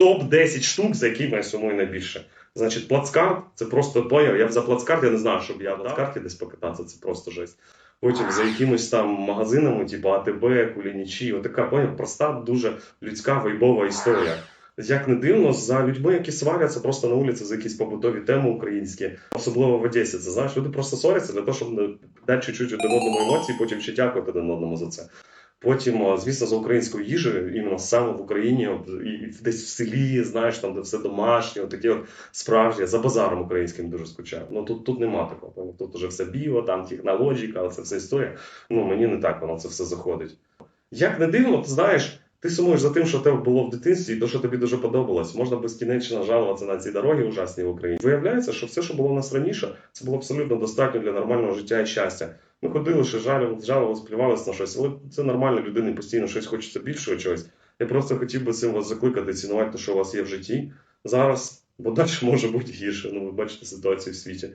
топ-10 штук, за які я сумую найбільше. Значить, плацкарт це просто поняв. Я б за плацкарт, я не знаю, щоб я на плацкарті десь покататися, це просто жесть. Потім за якимось там магазинами, типу АТБ, Кулінічі, отака поняв, проста, дуже людська вайбова історія. Як не дивно, за людьми, які сваряться просто на вулиці за якісь побутові теми українські, особливо в Одесі. Це знаєш, люди просто сваряться для того, щоб дати чуть-чуть один одному емоції, потім ще дякувати один одному за це. Потім, звісно, за українською їжею, іменно саме в Україні, і десь в селі, знаєш, там де все домашнє, такі от справжні, за базаром українським дуже скучаю. Ну тут, тут нема такого. Тут уже все біо, там технологіка, це все історія. Ну мені не так воно це все заходить. Як не дивно, ти знаєш, ти сумуєш за тим, що тебе було в дитинстві, і то, що тобі дуже подобалось. Можна безкінечно жалуватися на ці дороги ужасні в Україні. Виявляється, що все, що було в нас раніше, це було абсолютно достатньо для нормального життя і щастя. Ми ходили, ще жалювалися, жалувалися, плювалися на щось, але це нормально, людини постійно щось хочеться більшого чогось. Я просто хотів би цим вас закликати, цінувати те, що у вас є в житті зараз, бо далі може бути гірше. Ну, ви бачите ситуацію в світі.